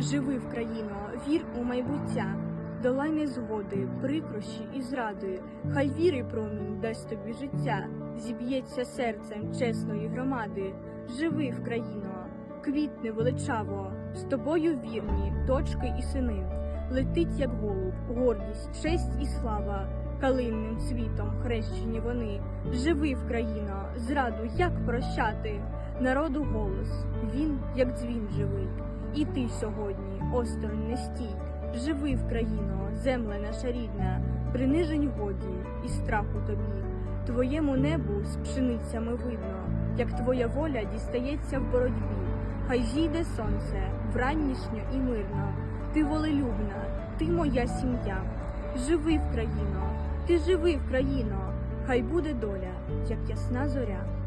Живи в країно, вір у майбуття, долай незгоди, прикрощі і зради, хай віри промінь дасть тобі життя, зіб'ється серцем чесної громади. Живи в країно, квітне величаво, з тобою вірні, дочки і сини. Летить, як голуб, гордість, честь і слава, калинним цвітом хрещені вони. Живи в країно, зраду як прощати, народу голос, він як дзвін живий. І ти сьогодні осторонь не стій, живи в країно, земле наша рідна, принижень годі і страху тобі. Твоєму небу з пшеницями видно, як твоя воля дістається в боротьбі. Хай зійде сонце вранішньо і мирно. Ти волелюбна, ти моя сім'я. Живи в ти живи в хай буде доля, як ясна зоря.